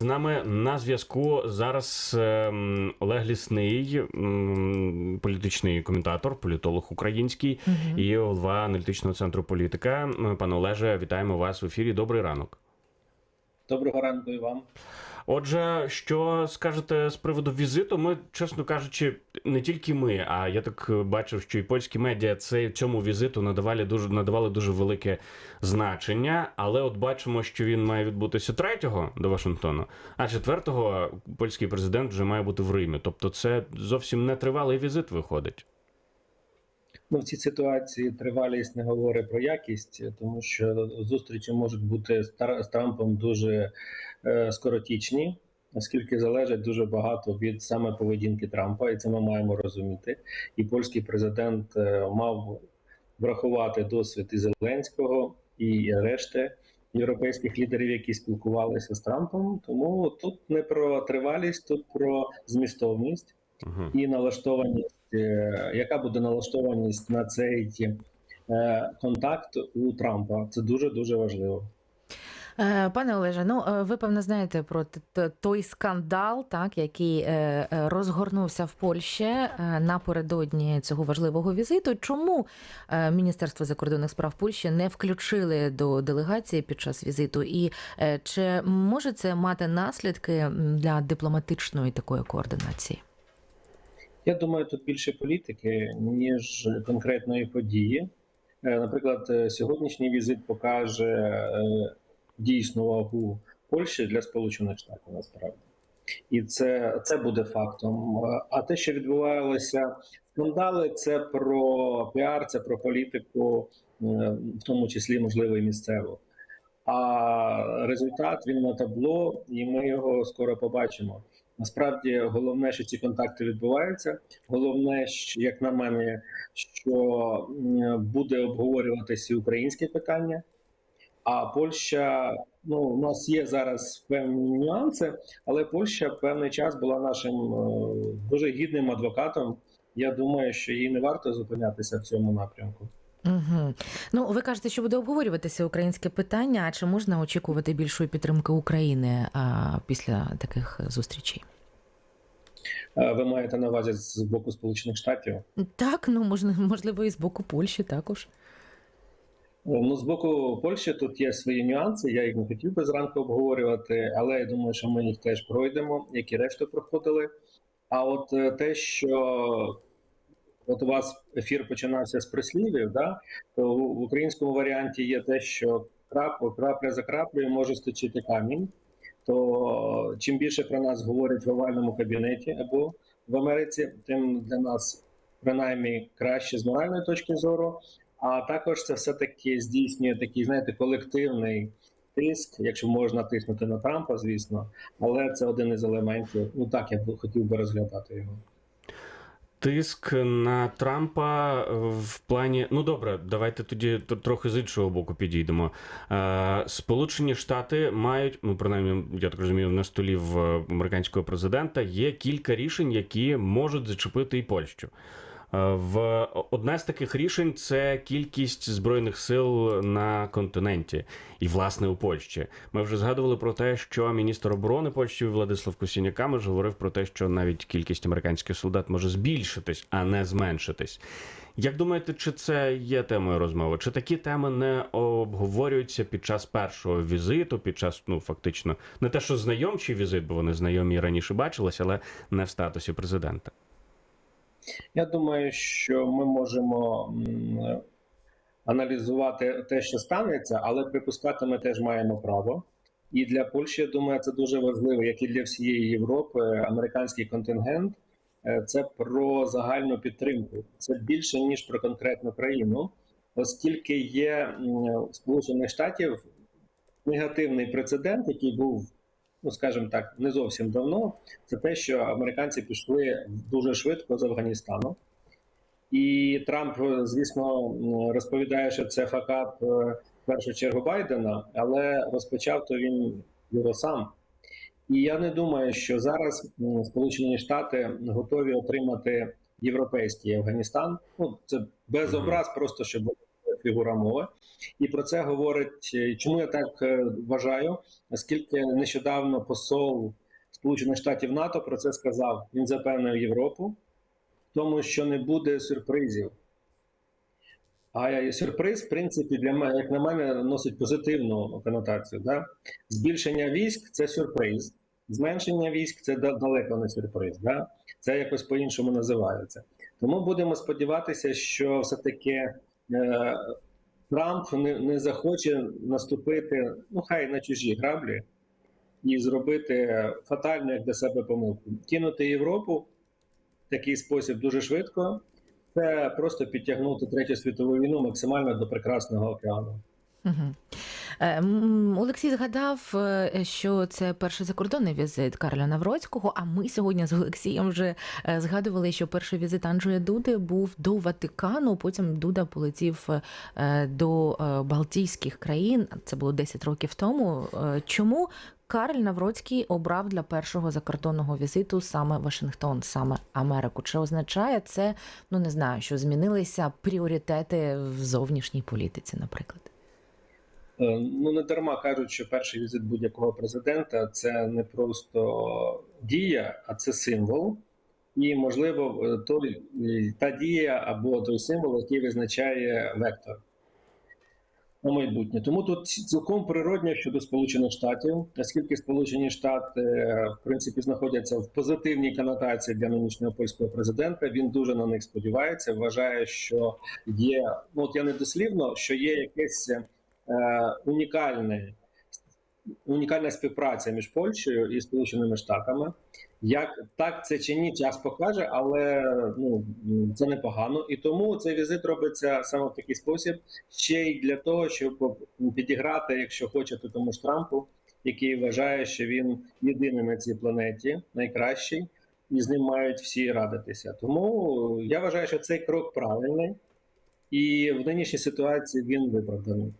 З нами на зв'язку зараз ем, Олег Лісний, м, політичний коментатор, політолог український і голова аналітичного центру політика. Пане Олеже, вітаємо вас в ефірі. Добрий ранок. Доброго ранку і вам. Отже, що скажете з приводу візиту? Ми, чесно кажучи, не тільки ми, а я так бачив, що і польські медіа це цьому візиту надавали дуже надавали дуже велике значення. Але от бачимо, що він має відбутися 3 до Вашингтону, а 4 польський президент вже має бути в Римі. Тобто, це зовсім не тривалий візит виходить. Ну, в цій ситуації тривалість не говорить про якість, тому що зустрічі можуть бути з Трампом дуже е, скоротічні, оскільки залежить дуже багато від саме поведінки Трампа, і це ми маємо розуміти. І польський президент е, мав врахувати досвід і Зеленського і решти європейських лідерів, які спілкувалися з Трампом. Тому тут не про тривалість, тут про змістовність. Угу. і налаштованість, яка буде налаштованість на цей е, контакт у Трампа. Це дуже дуже важливо. Е, Пане Олеже, ну е, ви певно знаєте про той скандал, так який е, е, розгорнувся в Польщі е, напередодні цього важливого візиту. Чому е, Міністерство закордонних справ Польщі не включили до делегації під час візиту? І е, чи може це мати наслідки для дипломатичної такої координації? Я думаю, тут більше політики ніж конкретної події. Е, Наприклад, е, сьогоднішній візит покаже е, дійсну вагу Польщі для Сполучених Штатів насправді. І це, це буде фактом. А те, що відбувалося скандали, це про піар, це про політику, в тому числі можливо і місцеву. А результат він на табло, і ми його скоро побачимо. Насправді головне, що ці контакти відбуваються. Головне, що, як на мене, що буде обговорюватися українське питання. А Польща, ну у нас є зараз певні нюанси, але Польща певний час була нашим е, дуже гідним адвокатом. Я думаю, що їй не варто зупинятися в цьому напрямку. Угу. Ну, ви кажете, що буде обговорюватися українське питання. А чи можна очікувати більшої підтримки України а, після таких зустрічей? Е, Ви маєте на увазі з боку Сполучених Штатів? Так, ну можливо, і з боку Польщі також. Ну, з боку Польщі тут є свої нюанси. Я їх не хотів би зранку обговорювати, але я думаю, що ми їх теж пройдемо, як і решту проходили. А от е, те, що от у вас ефір починався з прислівів, да, то в українському варіанті є те, що крап, крапля за краплею може сточити камінь. То чим більше про нас говорять в овальному кабінеті або в Америці, тим для нас принаймні краще з моральної точки зору. А також це все-таки здійснює такий, знаєте, колективний тиск, якщо можна тиснути на Трампа, звісно, але це один із елементів. Ну так я б хотів би розглядати його. Тиск на Трампа е, в плані. Ну добре, давайте тоді трохи з іншого боку підійдемо. Е, Сполучені Штати мають, ну принаймні, я так розумію, на столі в е, американського президента є кілька рішень, які можуть зачепити і Польщу. Е, В одне з таких рішень це кількість збройних сил на континенті і власне у Польщі. Ми вже згадували про те, що міністр оборони Польщі Владислав Косіняка ж говорив про те, що навіть кількість американських солдат може збільшитись, а не зменшитись. Як думаєте, чи це є темою розмови? Чи такі теми не обговорюються під час першого візиту, під час ну фактично не те, що знайомчий візит, бо вони знайомі раніше бачились, але не в статусі президента? Я думаю, що ми можемо аналізувати те, що станеться, але припускати ми теж маємо право. І для Польщі, я думаю, це дуже важливо, як і для всієї Європи. Американський контингент е, це про загальну підтримку. Це більше ніж про конкретну країну, оскільки є м, в Сполучених Штатів негативний прецедент, який був, ну скажімо так, не зовсім давно. Це те, що американці пішли дуже швидко з Афганістану. І Трамп, звісно, розповідає, що це факап е, в першу чергу Байдена, але розпочав то він його сам. І я не думаю, що зараз Сполучені Штати готові отримати європейський Афганістан. Ну це без образ, просто щоб фігура мови. І про це говорить, е, чому я так е, вважаю, оскільки нещодавно посол Сполучених Штатів НАТО про це сказав. Він запевнив Європу, тому що не буде сюрпризів. А сюрприз, в принципі, для мене, як на мене, носить позитивну конотацію. Да? Збільшення військ це сюрприз, зменшення військ це далеко не сюрприз. Да? Це якось по-іншому називається. Тому будемо сподіватися, що все-таки Трамп не, не захоче наступити, ну хай на чужі граблі, і зробити фатальну як для себе помилку. Кинути Європу в такий спосіб дуже швидко. Це просто підтягнути третю світову війну максимально до прекрасного океану. Угу. Ем, Олексій згадав, е, що це перший закордонний візит Карля Навроцького. А ми сьогодні з Олексієм вже е, згадували, що перший візит Анджея Дуди був до Ватикану. Потім Дуда полетів е, до е, Балтійських країн. Це було 10 років тому. Е, Чому Карль Навроцький обрав для першого закордонного візиту саме Вашингтон, саме Америку? Чи означає це, ну не знаю, що змінилися пріоритети в зовнішній політиці, наприклад? Е, Ну не дарма кажуть, що перший візит будь-якого президента це не просто дія, а це символ. І, можливо, е, той, та дія або той символ, який визначає вектор на майбутнє. Тому тут цілком природньо щодо Сполучених Штатів, оскільки Сполучені Штати е, в принципі знаходяться в позитивній конотації для нинішнього польського президента. Він дуже на них сподівається. Вважає, що є ну от я не дослівно, що є якесь унікальне. Унікальна співпраця між Польщею і Сполученими Штатами. Як так це чи ні, час покаже, але ну це непогано. І тому цей візит робиться саме в такий спосіб, ще й для того, щоб підіграти, якщо хочете, тому ж Трампу, який вважає, що він єдиний на цій планеті, найкращий, і з ним мають всі радитися. Тому я вважаю, що цей крок правильний, і в нинішній ситуації він виправданий.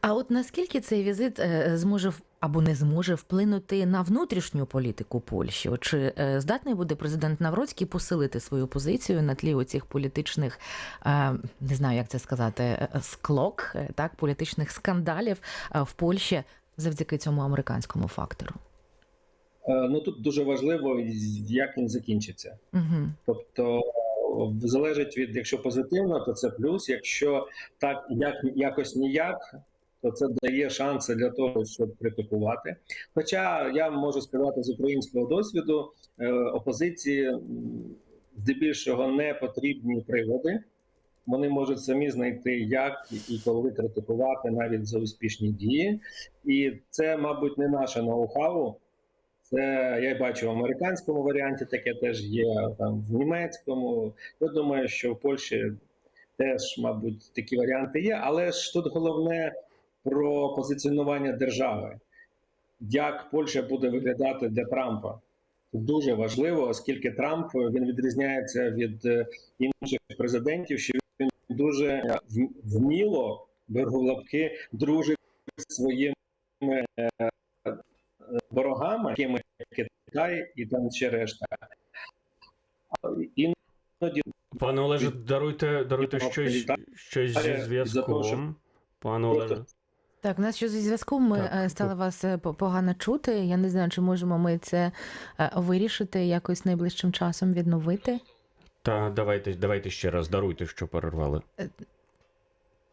А от наскільки цей візит е, зможе або не зможе вплинути на внутрішню політику Польщі? Чи е, здатний буде президент Навроцький посилити свою позицію на тлі оцих політичних, е, не знаю, як це сказати, склок, так, політичних скандалів в Польщі завдяки цьому американському фактору? Ну тут дуже важливо, як він закінчиться. Угу. Тобто залежить від, якщо позитивно, то це плюс. Якщо так як якось ніяк, то це дає шанси для того, щоб критикувати. Хоча я можу сказати з українського досвіду, е, опозиції здебільшого не потрібні приводи. Вони можуть самі знайти, як і коли критикувати навіть за успішні дії, і це, мабуть, не наше ноу-хау. Це я бачу в американському варіанті, таке теж є там в німецькому. Я думаю, що в Польщі теж, мабуть, такі варіанти є. Але ж тут головне про позиціонування держави, як Польща буде виглядати для Трампа. Дуже важливо, оскільки Трамп він відрізняється від е, інших президентів, що він дуже вміло беру лапки дружить своїми е, ворогами, якими Китай і там ще решта. Іноді Пане Олеже, даруйте, даруйте щось, щось зі зв'язком. Пане Олеже. Так, у нас що зі зв'язком ми Так, е, стали вас е, погано чути. Я не знаю, чи можемо ми це е, вирішити якось найближчим часом відновити. Та давайте, давайте ще раз даруйте, що перервали.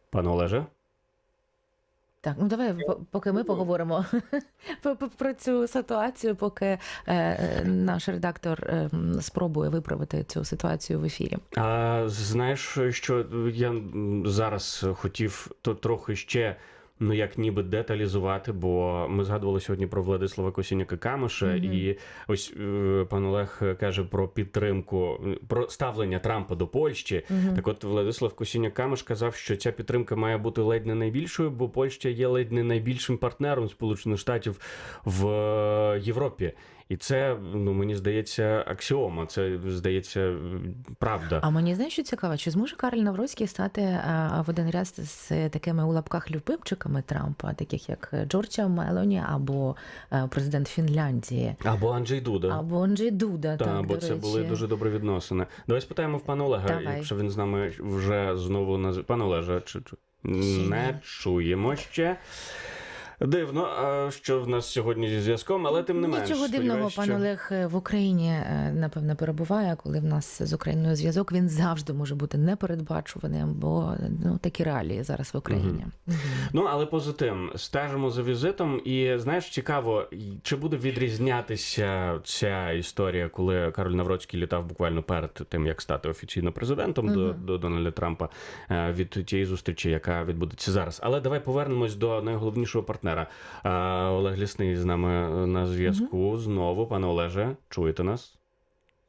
Пане Олеже? Так, ну давай по- поки ми поговоримо по- по- про цю ситуацію, поки е, е, наш редактор е, спробує виправити цю ситуацію в ефірі. А знаєш, що я зараз хотів то трохи ще. Ну, як ніби деталізувати, бо ми згадували сьогодні про Владислава Косіняка Камиша, Мгм. і ось е, пан Олег каже про підтримку, про ставлення Трампа до Польщі. Мгм. Так от Владислав Косіняк Камиш казав, що ця підтримка має бути ледь не найбільшою, бо Польща є ледь не найбільшим партнером Сполучених Штатів в е, Європі. І це, ну мені здається, аксіома. Це здається правда. А мені знаєш, що цікаво, чи зможе Карль Навроцький стати е, в один ряд з- такими у лапках любимчиками Трампа, таких як Джорджа Мелоні або е, президент Фінляндії, Або Анджей Дуда. або Анджей Дуда. Та, так, бо до це речі. були дуже добрі відносини. Давай спитаємо в пана Олега, Давай. якщо він з нами вже знову на з- пане Олеже, чи, чи. Не чуємо ще. Дивно, що в нас сьогодні зі зв'язком, але тим не менш. Нічого дивного, сподіваюсь, пан Олег е, в Україні е, напевно перебуває, коли в нас з Україною зв'язок. Він завжди може бути непередбачуваним, бо ну такі реалії зараз в Україні. Ну, але поза тим, стежимо за візитом, і знаєш, цікаво, чи буде відрізнятися ця історія, коли Кароль Навроцький літав буквально перед тим, як стати офіційно президентом до, до Дональда Трампа е, від тієї зустрічі, яка відбудеться зараз. Але давай повернемось до найголовнішого партнера. Е, Олег Лісний з нами е, на зв'язку знову. Пане Олеже, чуєте нас?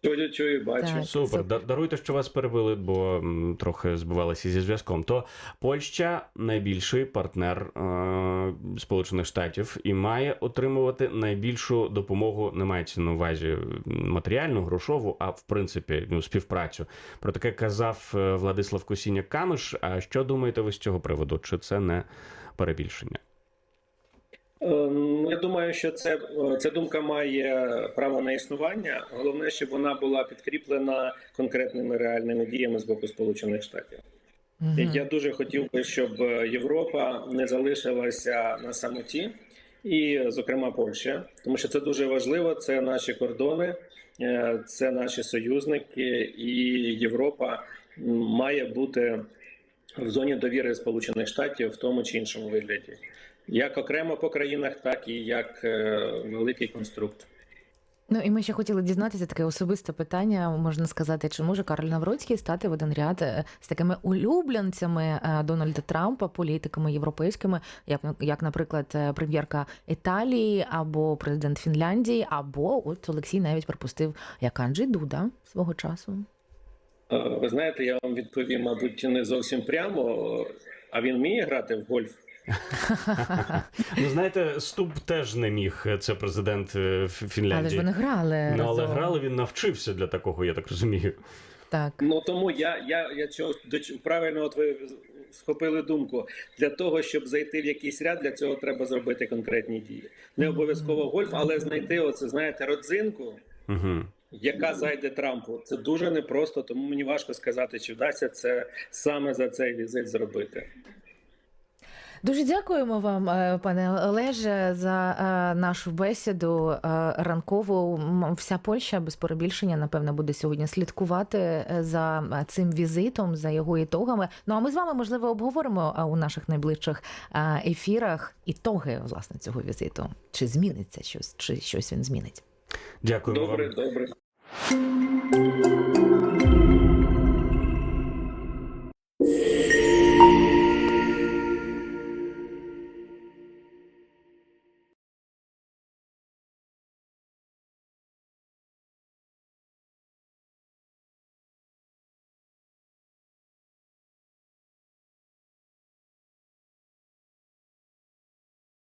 Чую, чую, бачу. Так. Супер. супер. Даруйте, що вас перебили, бо трохи збивалися зі зв'язком. То Польща найбільший партнер е- Сполучених Штатів і має отримувати найбільшу допомогу. Не мається на увазі матеріальну, грошову, а в принципі ну, співпрацю. Про таке казав е, Владислав Косіняк Камиш. А що думаєте ви з цього приводу? Чи це не перебільшення? Ем, Я думаю, що це е, ця думка має право на існування. Головне, щоб вона була підкріплена конкретними реальними діями з боку Сполучених Штатів. Мгм. Я дуже хотів би, щоб Європа не залишилася на самоті, і, зокрема, Польща, тому що це дуже важливо. Це наші кордони, е, це наші союзники, і Європа має бути в зоні довіри Сполучених Штатів в тому чи іншому вигляді, як окремо по країнах, так і як е, великий конструкт. Ну і ми ще хотіли дізнатися таке особисте питання. Можна сказати, чи може Карл Навроцький стати в один ряд е, з такими улюбленцями е, Дональда Трампа, політиками європейськими, як, як, наприклад, прем'єрка Італії або президент Фінляндії, або от Олексій навіть припустив, як Анджей Дуда свого часу. Ви знаєте, я вам відповім, мабуть, не зовсім прямо. А він вміє грати в гольф? Ну знаєте, Ступ теж не міг. Це президент е, Ф- Але ж вони грали. Ну, але грали він навчився для такого, я так розумію. Так. Ну тому я, я, я чого до чого- правильно, от ви схопили думку. Для того, щоб зайти в якийсь ряд, для цього треба зробити конкретні дії. Не обов'язково гольф, але знайти оце, знаєте, родзинку, Угу. яка зайде Трампу. Це дуже непросто, тому мені важко сказати, чи вдасться це саме за цей візит зробити. Дуже дякуємо вам, е, пане Олеже, за е, нашу бесіду е, ранкову. Вся Польща без перебільшення, напевно, буде сьогодні слідкувати за цим візитом, за його ітогами. Ну а ми з вами можливо обговоримо у наших найближчих ефірах ітоги власне цього візиту. Чи зміниться щось, чи щось він змінить. Дякуємо Добре, вам. добре.